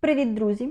Привіт, друзі!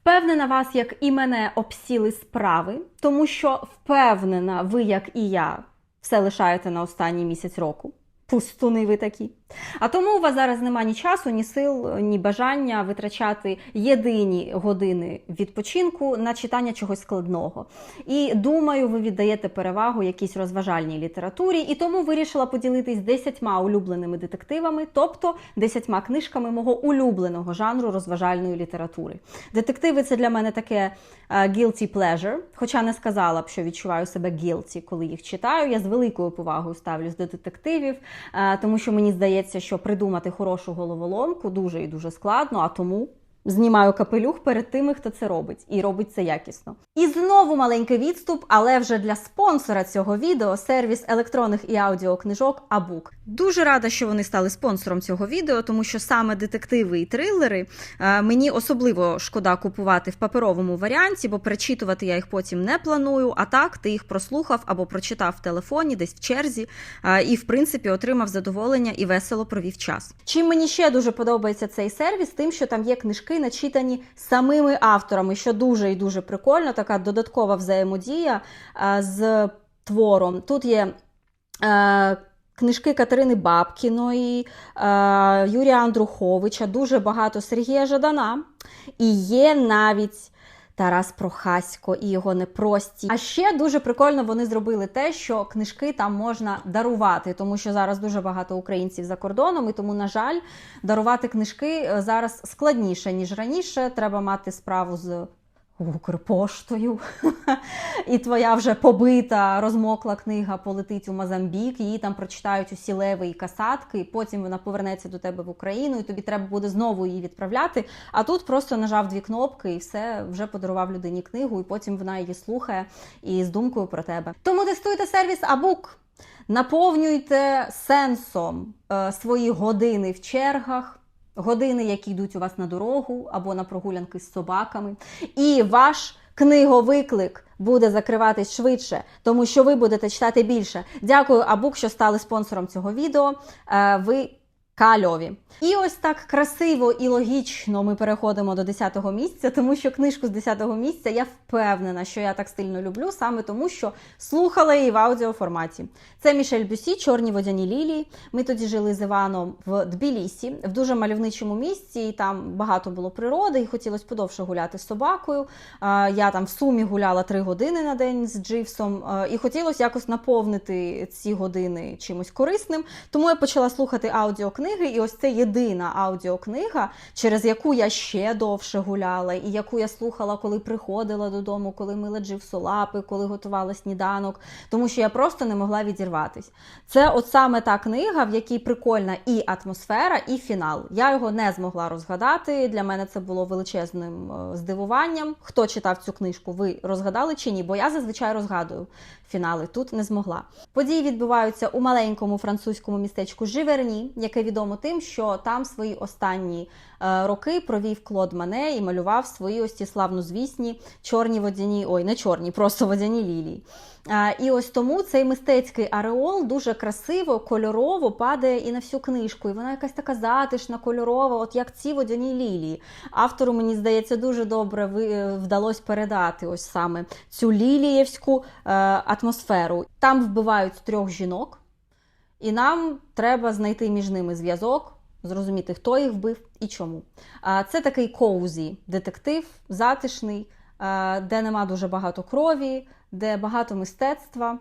Впевнена вас, як і мене обсіли справи, тому що впевнена, ви, як і я, все лишаєте на останній місяць року. Пустуни ви такі. А тому у вас зараз нема ні часу, ні сил, ні бажання витрачати єдині години відпочинку на читання чогось складного. І думаю, ви віддаєте перевагу якійсь розважальній літературі, і тому вирішила поділитись десятьма улюбленими детективами, тобто десятьма книжками мого улюбленого жанру розважальної літератури. Детективи це для мене таке е, guilty pleasure, хоча не сказала б, що відчуваю себе guilty, коли їх читаю. Я з великою повагою ставлюсь до детективів, е, тому що мені здається, що придумати хорошу головоломку дуже і дуже складно, а тому. Знімаю капелюх перед тими, хто це робить, і робить це якісно. І знову маленький відступ, але вже для спонсора цього відео сервіс електронних і аудіокнижок Абук. Дуже рада, що вони стали спонсором цього відео, тому що саме детективи і трилери е, мені особливо шкода купувати в паперовому варіанті, бо перечитувати я їх потім не планую. А так ти їх прослухав або прочитав в телефоні, десь в черзі, е, і в принципі отримав задоволення і весело провів час. Чим мені ще дуже подобається цей сервіс, тим, що там є книжки, начитані самими авторами, що дуже і дуже прикольно, така додаткова взаємодія е, з твором. Тут є. Е, Книжки Катерини Бабкіної, е, Юрія Андруховича, дуже багато Сергія Жадана. І є навіть Тарас Прохасько і його непрості. А ще дуже прикольно вони зробили те, що книжки там можна дарувати, тому що зараз дуже багато українців за кордоном, і тому, на жаль, дарувати книжки зараз складніше ніж раніше. Треба мати справу з. Укрпоштою, і твоя вже побита, розмокла книга полетить у Мозамбік, її там прочитають усі леви і касатки, і потім вона повернеться до тебе в Україну, і тобі треба буде знову її відправляти. А тут просто нажав дві кнопки і все вже подарував людині книгу, і потім вона її слухає і з думкою про тебе. Тому тестуйте сервіс Абук, наповнюйте сенсом е, свої години в чергах години, які йдуть у вас на дорогу або на прогулянки з собаками, і ваш книговиклик буде закриватись швидше, тому що ви будете читати більше. Дякую, Абук, що стали спонсором цього відео. Е, Ви кальові. І ось так красиво і логічно ми переходимо до 10-го місця, тому що книжку з 10-го місця я впевнена, що я так стильно люблю, саме тому, що слухала її в аудіоформаті. Це Мішель Бюсі, Чорні водяні лілії. Ми тоді жили з Іваном в Тбілісі, в дуже мальовничому місці, і там багато було природи, і хотілося подовше гуляти з собакою. Я там в сумі гуляла три години на день з Дживсом, і хотілося якось наповнити ці години чимось корисним. Тому я почала слухати аудіокниги, і ось це єдина аудіокнига, через яку я ще довше гуляла, і яку я слухала, коли приходила додому, коли мила дживсолапи, коли готувала сніданок, тому що я просто не могла відірватись. Це от саме та книга, в якій прикольна і атмосфера, і фінал. Я його не змогла розгадати. Для мене це було величезним е, здивуванням. Хто читав цю книжку, ви розгадали чи ні? Бо я зазвичай розгадую фінали. Тут не змогла. Події відбуваються у маленькому французькому містечку Живерні, яке відомо тим, що там свої останні е, роки провів Клод Мане і малював свої ось ці славнозвісні чорні водяні, ой, не чорні, просто водяні лілії. Е, і ось тому цей мистецький ареол дуже красиво, кольорово падає і на всю книжку. І вона якась така затишна, кольорова, от як ці водяні лілії. Автору, мені здається, дуже добре ви- вдалося передати ось саме цю лілієвську е, атмосферу. Там вбивають трьох жінок. І нам треба знайти між ними зв'язок, зрозуміти, хто їх вбив і чому. Це такий коузі детектив, затишний, де нема дуже багато крові, де багато мистецтва,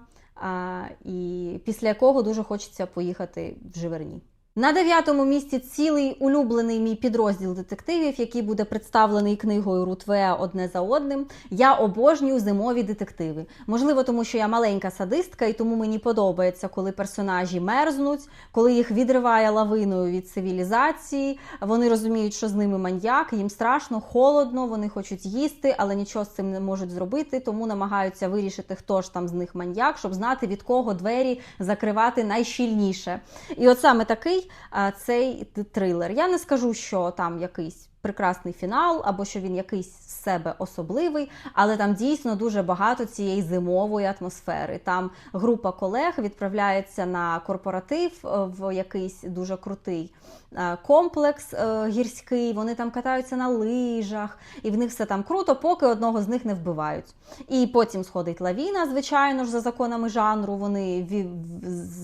і після якого дуже хочеться поїхати в Живерні. На дев'ятому місці цілий улюблений мій підрозділ детективів, який буде представлений книгою Рутвеа одне за одним. Я обожнюю зимові детективи. Можливо, тому що я маленька садистка, і тому мені подобається, коли персонажі мерзнуть, коли їх відриває лавиною від цивілізації. Вони розуміють, що з ними маньяк, їм страшно, холодно, вони хочуть їсти, але нічого з цим не можуть зробити, тому намагаються вирішити, хто ж там з них маньяк, щоб знати від кого двері закривати найщільніше. І от саме такий а, цей трилер. Я не скажу, що там якийсь прекрасний фінал, або що він якийсь з себе особливий, але там дійсно дуже багато цієї зимової атмосфери. Там група колег відправляється на корпоратив е, в якийсь дуже крутий е, комплекс е, гірський. Вони там катаються на лижах, і в них все там круто, поки одного з них не вбивають. І потім сходить лавіна, звичайно ж, за законами жанру. Вони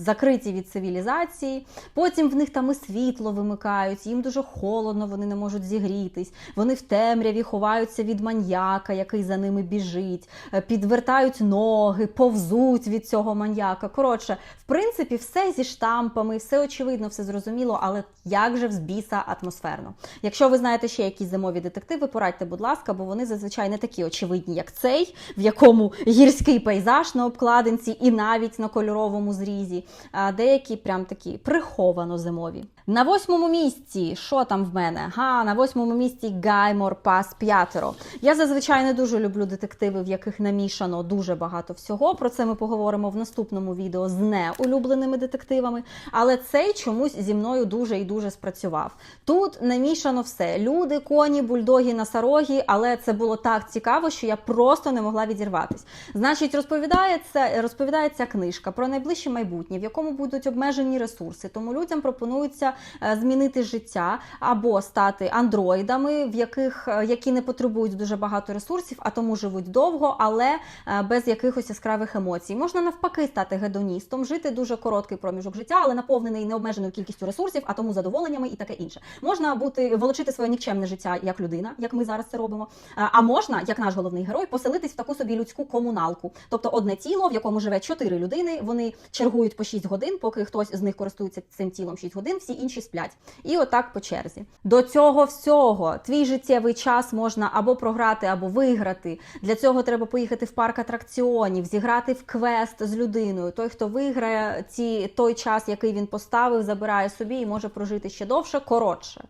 закриті від цивілізації. Потім в них там і світло вимикають, їм дуже холодно, вони не можуть зігрітись. Вони в темряві ховаються від маньяка, який за ними біжить, е, підвертають ноги, повзуть від цього маньяка. Коротше, в принципі, все зі штампами, все очевидно, все зрозуміло, але як же взбіса атмосферно. Якщо ви знаєте ще якісь зимові детективи, порадьте, будь ласка, бо вони зазвичай не такі очевидні, як цей, в якому гірський пейзаж на обкладинці і навіть на кольоровому зрізі. А деякі прям такі приховано зимові. На восьмому місці, що там в мене? Га, на восьмому місці Гаймор Пас П'ятеро. Я зазвичай не дуже люблю детективи, в яких намішано дуже багато всього. Про це ми поговоримо в наступному відео з неулюбленими детективами. Але цей чомусь зі мною дуже і дуже спрацював. Тут намішано все: люди, коні, бульдоги, носороги, але це було так цікаво, що я просто не могла відірватись. Значить, розповідається, розповідається книжка про найближче майбутнє, в якому будуть обмежені ресурси. Тому людям пропонується е, змінити життя або стати андроїдами, в яких е, які не потребують дуже багато ресурсів, а тому живуть довго, але е, без якихось яскравих емоцій. Можна навпаки стати гедоністом, жити дуже короткий проміжок життя, але наповнений необмеженою кількістю ресурсів, а тому задоволеннями і таке інше. Можна бути волочити своє нікчемне життя як людина, як ми зараз це робимо. Е, А можна, як наш головний герой, поселитись в таку собі людську комуналку, тобто одне тіло, в якому живе чотири людини. Вони чергують по 6 годин, поки хтось з них користується цим тілом 6 годин, всі інші сплять. І отак по черзі. До цього всього твій життєвий час можна або програти, або виграти. Для цього треба поїхати в парк атракціонів, зіграти в квест з людиною. Той, хто виграє ці той час, який він поставив, забирає собі і може прожити ще довше, коротше.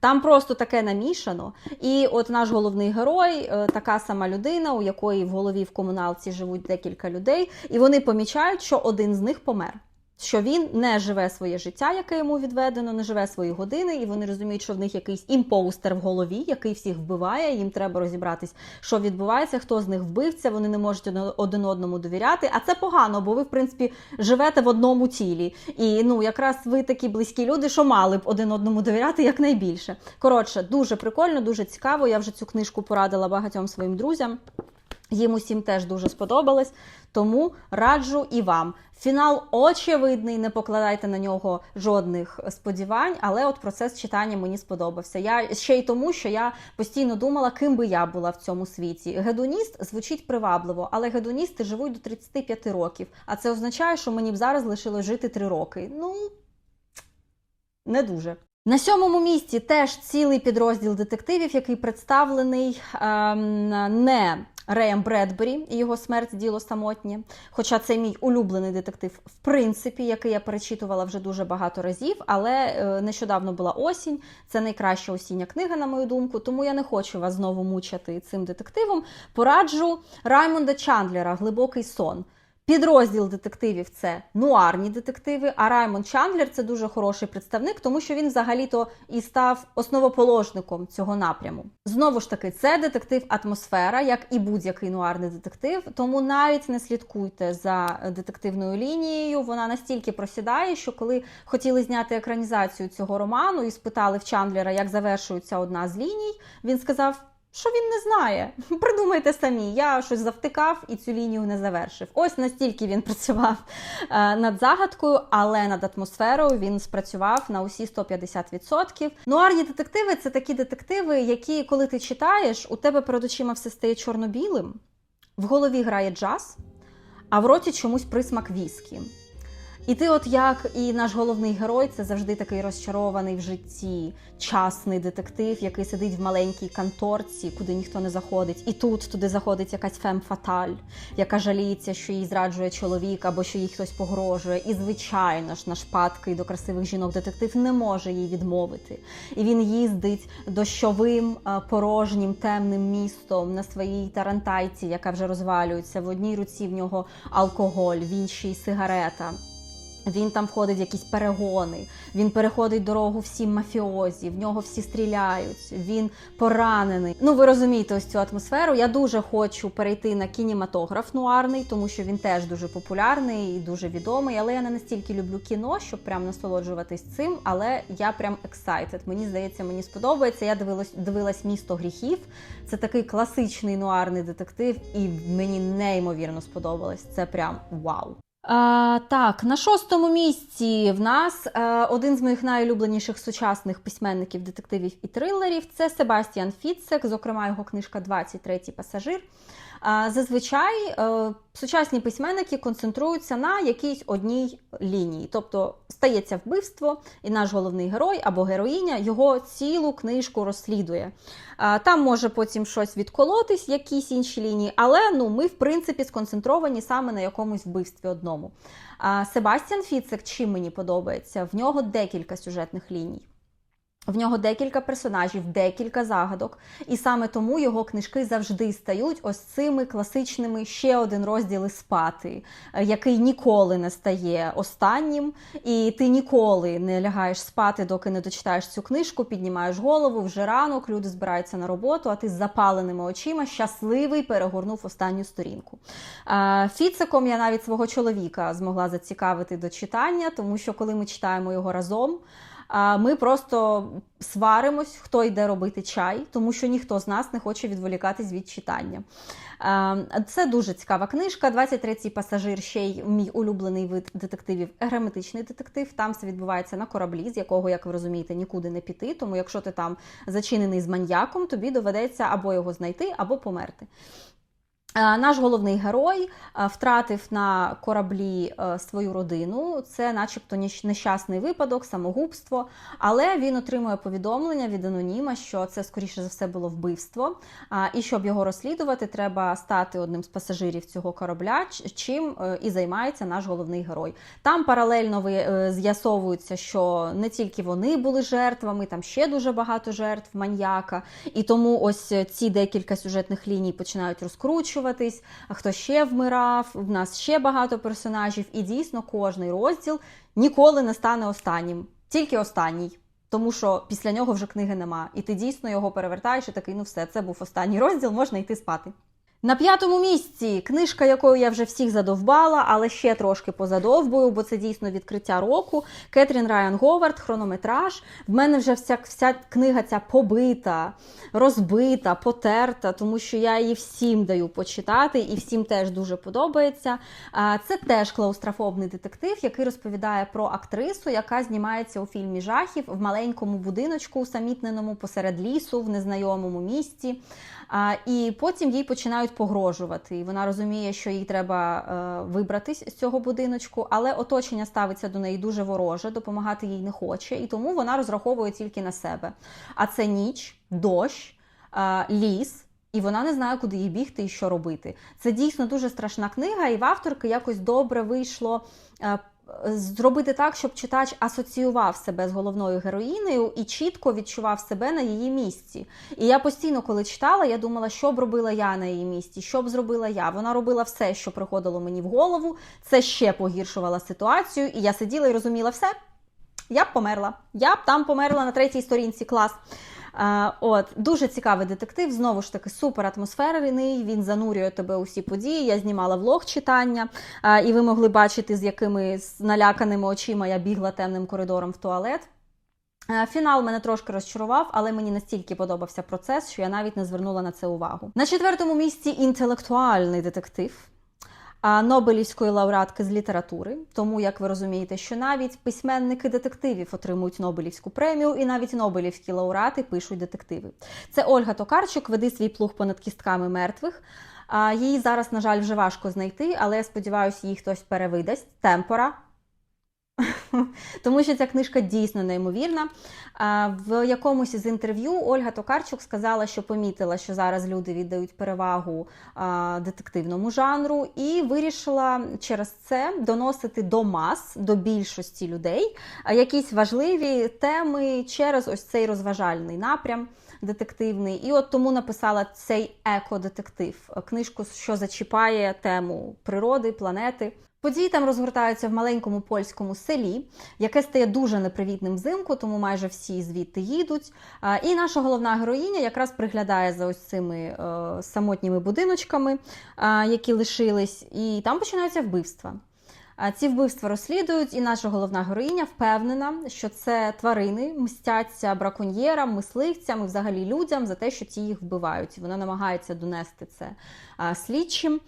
Там просто таке намішано. І от наш головний герой, е, така сама людина, у якої в голові в комуналці живуть декілька людей, і вони помічають, що один з них помер. Що він не живе своє життя, яке йому відведено, не живе свої години, і вони розуміють, що в них якийсь імпоустер в голові, який всіх вбиває. Їм треба розібратись, що відбувається, хто з них вбивця. Вони не можуть один- одному довіряти. А це погано, бо ви, в принципі, живете в одному тілі. І ну, якраз ви такі близькі люди, що мали б один одному довіряти якнайбільше. Коротше, дуже прикольно, дуже цікаво. Я вже цю книжку порадила багатьом своїм друзям. Їм усім теж дуже сподобалось, тому раджу і вам. Фінал очевидний, не покладайте на нього жодних сподівань, але от процес читання мені сподобався. Я ще й тому, що я постійно думала, ким би я була в цьому світі. Гедоніст звучить привабливо, але гедоністи живуть до 35 років. А це означає, що мені б зараз лишилось жити 3 роки. Ну не дуже. На сьомому місці теж цілий підрозділ детективів, який представлений ем, не Реєм Бредбері і його смерть діло самотнє. Хоча це мій улюблений детектив, в принципі, який я перечитувала вже дуже багато разів, але е, нещодавно була осінь. Це найкраща осіння книга, на мою думку. Тому я не хочу вас знову мучити цим детективом. Пораджу Раймонда Чандлера Глибокий сон. Підрозділ детективів це нуарні детективи, а Раймонд Чандлер це дуже хороший представник, тому що він взагалі-то і став основоположником цього напряму. Знову ж таки, це детектив атмосфера, як і будь-який нуарний детектив. Тому навіть не слідкуйте за детективною лінією. Вона настільки просідає, що коли хотіли зняти екранізацію цього роману і спитали в Чандлера, як завершується одна з ліній, він сказав. Що він не знає, придумайте самі. Я щось завтикав і цю лінію не завершив. Ось настільки він працював е, над загадкою, але над атмосферою він спрацював на усі 150%. Нуарні детективи це такі детективи, які, коли ти читаєш, у тебе перед очима все стає чорно-білим, в голові грає джаз, а в роті чомусь присмак віскі. І ти, от як і наш головний герой, це завжди такий розчарований в житті, часний детектив, який сидить в маленькій конторці, куди ніхто не заходить. І тут туди заходить якась фем фаталь, яка жаліється, що їй зраджує чоловік або що їй хтось погрожує. І, звичайно ж, наш падкий до красивих жінок детектив не може їй відмовити. І він їздить дощовим, е, порожнім, темним містом на своїй тарантайці, яка вже розвалюється. В одній руці в нього алкоголь, в іншій сигарета. Він там входить в якісь перегони, він переходить дорогу всім мафіозі, в нього всі стріляють, він поранений. Ну, ви розумієте ось цю атмосферу. Я дуже хочу перейти на кінематограф нуарний, тому що він теж дуже популярний і дуже відомий. Але я не настільки люблю кіно, щоб прям насолоджуватись цим. Але я прям excited. Мені здається, мені сподобається. Я дивилась, дивилась місто гріхів. Це такий класичний нуарний детектив, і мені неймовірно сподобалось. Це прям вау. А, так, на шостому місці в нас е, один з моїх найулюбленіших сучасних письменників, детективів і трилерів це Себастьян Фіцек, зокрема його книжка «23-й пасажир. Зазвичай е, сучасні письменники концентруються на якійсь одній лінії. Тобто стається вбивство, і наш головний герой або героїня його цілу книжку розслідує. Там може потім щось відколотись, якісь інші лінії, але ну, ми, в принципі, сконцентровані саме на якомусь вбивстві одному. Себастьян Фіцек, чим мені подобається, в нього декілька сюжетних ліній. В нього декілька персонажів, декілька загадок, і саме тому його книжки завжди стають ось цими класичними ще один розділ спати, е, який ніколи не стає останнім, і ти ніколи не лягаєш спати, доки не дочитаєш цю книжку, піднімаєш голову вже ранок, люди збираються на роботу, а ти з запаленими очима щасливий перегорнув останню сторінку. Е, Фіциком я навіть свого чоловіка змогла зацікавити до читання, тому що коли ми читаємо його разом. Ми просто сваримось, хто йде робити чай, тому що ніхто з нас не хоче відволікатись від читання. Це дуже цікава книжка. «23-й пасажир ще й мій улюблений вид детективів герметичний детектив. Там все відбувається на кораблі, з якого, як ви розумієте, нікуди не піти. Тому якщо ти там зачинений з маньяком, тобі доведеться або його знайти, або померти. Наш головний герой втратив на кораблі е, свою родину. Це, начебто, нещасний випадок, самогубство. Але він отримує повідомлення від аноніма, що це, скоріше за все, було вбивство. І щоб його розслідувати, треба стати одним з пасажирів цього корабля, чим е, і займається наш головний герой. Там паралельно е, з'ясовується, що не тільки вони були жертвами, там ще дуже багато жертв маньяка. І тому ось ці декілька сюжетних ліній починають розкручувати а хто ще вмирав. В нас ще багато персонажів, і дійсно кожний розділ ніколи не стане останнім, тільки останній. Тому що після нього вже книги нема. І ти дійсно його перевертаєш і такий, ну все, це був останній розділ, можна йти спати. На п'ятому місці книжка, якою я вже всіх задовбала, але ще трошки позадовбую, бо це дійсно відкриття року. Кетрін Райан Говард, хронометраж. В мене вже вся вся книга ця побита, розбита, потерта, тому що я її всім даю почитати, і всім теж дуже подобається. Це теж клаустрофобний детектив, який розповідає про актрису, яка знімається у фільмі жахів в маленькому будиночку, усамітненому посеред лісу, в незнайомому місці. І потім їй починають погрожувати. І вона розуміє, що їй треба е, вибратись з цього будиночку, але оточення ставиться до неї дуже вороже, допомагати їй не хоче, і тому вона розраховує тільки на себе. А це ніч, дощ, е, ліс. І вона не знає, куди їй бігти і що робити. Це дійсно дуже страшна книга, і в авторки якось добре вийшло е, зробити так, щоб читач асоціював себе з головною героїнею і чітко відчував себе на її місці. І я постійно, коли читала, я думала, що б робила я на її місці, що б зробила я. Вона робила все, що приходило мені в голову, це ще погіршувала ситуацію, і я сиділа і розуміла все. Я б померла. Я б там померла на третій сторінці клас. От Дуже цікавий детектив, знову ж таки, супер атмосферний. Він занурює тебе у всі події. Я знімала влог читання, і ви могли бачити, з якими наляканими очима я бігла темним коридором в туалет. Фінал мене трошки розчарував, але мені настільки подобався процес, що я навіть не звернула на це увагу. На четвертому місці інтелектуальний детектив. Нобелівської лауреатки з літератури. Тому, як ви розумієте, що навіть письменники детективів отримують Нобелівську премію, і навіть Нобелівські лауреати пишуть детективи. Це Ольга Токарчук, веди свій плуг понад кістками мертвих. Її зараз, на жаль, вже важко знайти, але я сподіваюся, її хтось перевидасть. Темпора. Тому що ця книжка дійсно неймовірна. В якомусь із інтерв'ю Ольга Токарчук сказала, що помітила, що зараз люди віддають перевагу детективному жанру, і вирішила через це доносити до мас, до більшості людей якісь важливі теми через ось цей розважальний напрям. детективний. І от тому написала цей еко-детектив, книжку, що зачіпає тему природи, планети. Події там розгортаються в маленькому польському селі, яке стає дуже непривітним взимку, тому майже всі звідти їдуть. І наша головна героїня якраз приглядає за ось цими е, самотніми будиночками, які лишились, і там починаються вбивства. Ці вбивства розслідують, і наша головна героїня впевнена, що це тварини мстяться браконьєрам, мисливцям і взагалі людям за те, що ті їх вбивають. Вона намагається донести це слідчим.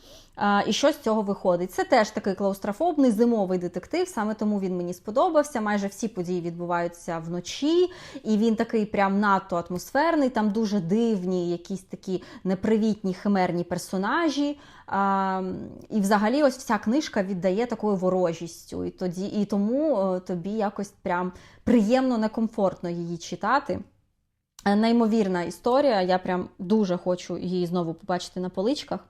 І що з цього виходить? Це теж такий клаустрофобний зимовий детектив, саме тому він мені сподобався. Майже всі події відбуваються вночі, і він такий прям надто атмосферний. Там дуже дивні, якісь такі непривітні химерні персонажі. А, і взагалі, ось вся книжка віддає такою ворожістю. І тоді, і тому е, тобі якось прям приємно, некомфортно її читати. Е, Неймовірна історія, я прям дуже хочу її знову побачити на поличках.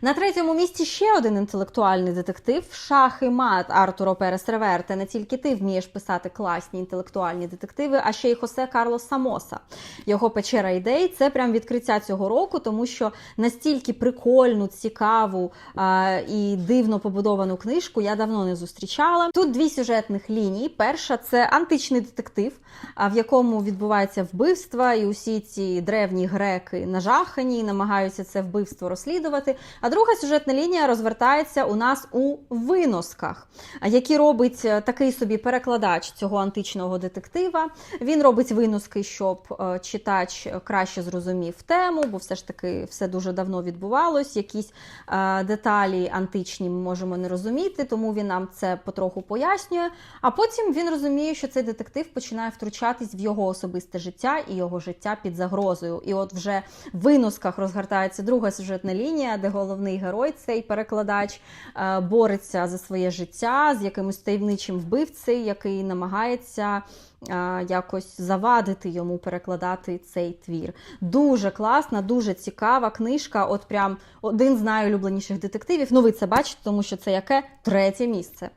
На третьому місці ще один інтелектуальний детектив Шах і мат Артуро Перес Реверте. Не тільки ти вмієш писати класні інтелектуальні детективи, а ще й Хосе Карло Самоса. Його печера ідей це прям відкриття цього року, тому що настільки прикольну, цікаву а, і дивно побудовану книжку я давно не зустрічала. Тут дві сюжетних лінії. Перша це античний детектив, а, в якому відбувається вбивства, і усі ці древні греки нажахані і намагаються це вбивство розслідувати. А друга сюжетна лінія розвертається у нас у виносках, які робить е, такий собі перекладач цього античного детектива. Він робить виноски, щоб е, читач краще зрозумів тему, бо все ж таки все дуже давно відбувалось. Якісь е, деталі античні ми можемо не розуміти, тому він нам це потроху пояснює. А потім він розуміє, що цей детектив починає втручатись в його особисте життя і його життя під загрозою. І от вже в виносках розгортається друга сюжетна лінія, де головний герой, цей перекладач, е, бореться за своє життя з якимось таємничим вбивцею, який намагається е, якось завадити йому перекладати цей твір. Дуже класна, дуже цікава книжка. От прям один з найулюбленіших детективів. Ну, ви це бачите, тому що це яке третє місце.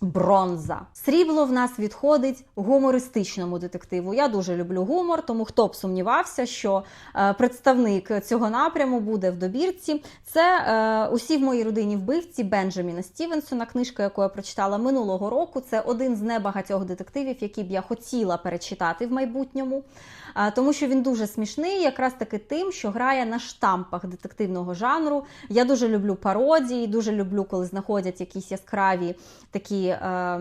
Бронза. Срібло в нас відходить гумористичному детективу. Я дуже люблю гумор, тому хто б сумнівався, що е, представник цього напряму буде в добірці. Це е, усі в моїй родині вбивці Бенджаміна Стівенсона, книжка, яку я прочитала минулого року. Це один з небагатьох детективів, які б я хотіла перечитати в майбутньому. Тому що він дуже смішний, якраз таки тим, що грає на штампах детективного жанру. Я дуже люблю пародії, дуже люблю, коли знаходять якісь яскраві такі е,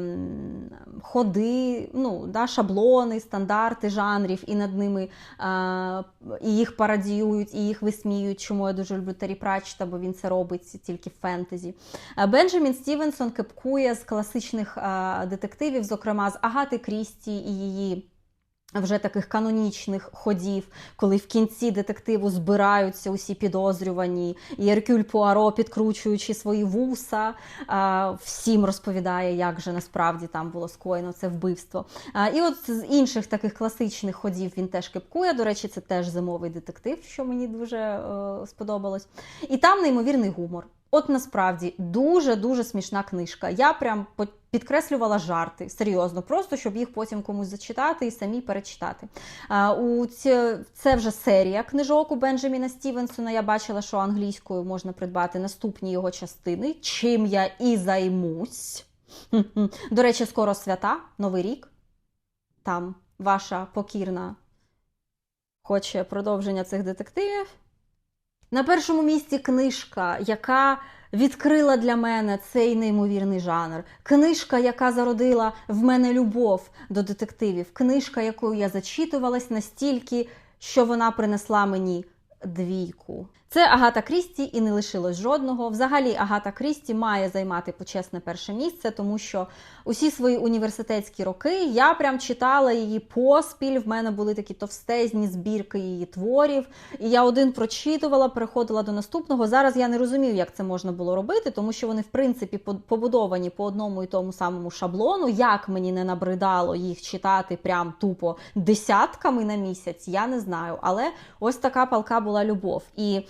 ходи, ну, да, шаблони, стандарти жанрів, і над ними е, і їх пародіюють, і їх висміюють. Чому я дуже люблю Террі Пратчета, бо він це робить тільки в фентезі. Е, Бенджамін Стівенсон кепкує з класичних е, детективів, зокрема з Агати Крісті і її. Вже таких канонічних ходів, коли в кінці детективу збираються усі підозрювані, і Еркюль Пуаро, підкручуючи свої вуса, всім розповідає, як же насправді там було скоєно це вбивство. І от з інших таких класичних ходів він теж кипкує. До речі, це теж зимовий детектив, що мені дуже е, сподобалось. І там неймовірний гумор. От насправді дуже дуже смішна книжка. Я прям підкреслювала жарти серйозно, просто щоб їх потім комусь зачитати і самі перечитати. У Це вже серія книжок у Бенджаміна Стівенсона. Я бачила, що англійською можна придбати наступні його частини, чим я і займусь. До речі, скоро свята, Новий рік. Там ваша покірна хоче продовження цих детективів. На першому місці книжка, яка відкрила для мене цей неймовірний жанр. Книжка, яка зародила в мене любов до детективів. Книжка, якою я зачитувалась настільки, що вона принесла мені двійку. Це Агата Крісті і не лишилось жодного. Взагалі, Агата Крісті має займати почесне перше місце, тому що усі свої університетські роки я прям читала її поспіль. В мене були такі товстезні збірки її творів. І я один прочитувала, переходила до наступного. Зараз я не розумію, як це можна було робити, тому що вони, в принципі, побудовані по одному і тому самому шаблону. Як мені не набридало їх читати прям тупо десятками на місяць, я не знаю. Але ось така палка була любов. І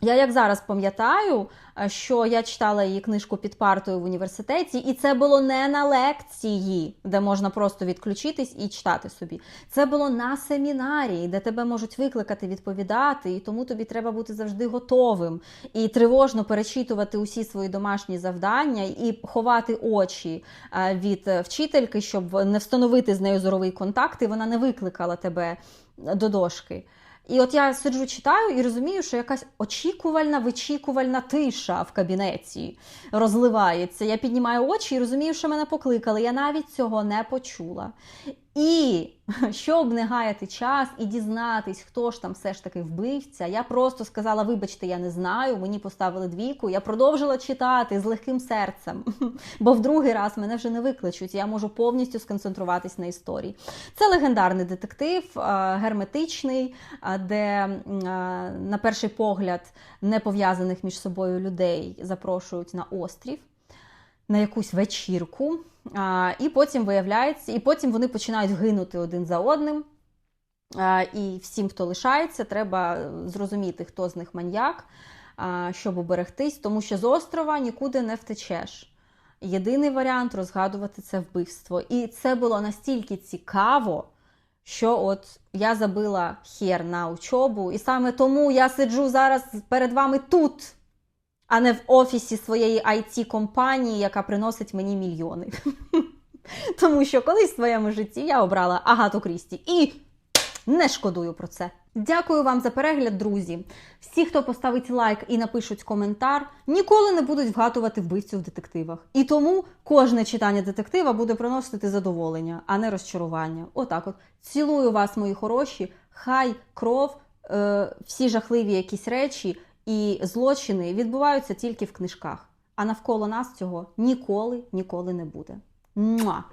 Я як зараз пам'ятаю, е, що я читала її книжку під партою в університеті, і це було не на лекції, де можна просто відключитись і читати собі. Це було на семінарії, де тебе можуть викликати відповідати, і тому тобі треба бути завжди готовим і тривожно перечитувати усі свої домашні завдання і ховати очі е, від вчительки, щоб не встановити з нею зоровий контакт, і вона не викликала тебе до дошки. І от я сиджу, читаю і розумію, що якась очікувальна, вичікувальна тиша в кабінеті розливається. Я піднімаю очі і розумію, що мене покликали. Я навіть цього не почула. І щоб не гаяти час і дізнатись, хто ж там все ж таки вбивця, я просто сказала: вибачте, я не знаю, мені поставили двійку. Я продовжила читати з легким серцем, бо в другий раз мене вже не викличуть. Я можу повністю сконцентруватись на історії. Це легендарний детектив, е, герметичний, е, де е, на перший погляд не пов'язаних між собою людей запрошують на острів. На якусь вечірку, а, і потім виявляється, і потім вони починають гинути один за одним. А, і всім, хто лишається, треба зрозуміти, хто з них маньяк, а, щоб уберегтись, тому що з острова нікуди не втечеш. Єдиний варіант розгадувати це вбивство. І це було настільки цікаво, що от я забила хер на учобу, і саме тому я сиджу зараз перед вами тут, а не в офісі своєї it компанії яка приносить мені мільйони. Тому що колись в своєму житті я обрала Агату Крісті і не шкодую про це. Дякую вам за перегляд, друзі. Всі, хто поставить лайк і напишуть коментар, ніколи не будуть вгадувати вбивцю в детективах. І тому кожне читання детектива буде приносити задоволення, а не розчарування. Отак от. Цілую вас, мої хороші. Хай кров, е, всі жахливі якісь речі і злочини відбуваються тільки в книжках. А навколо нас цього ніколи, ніколи не буде. Муа!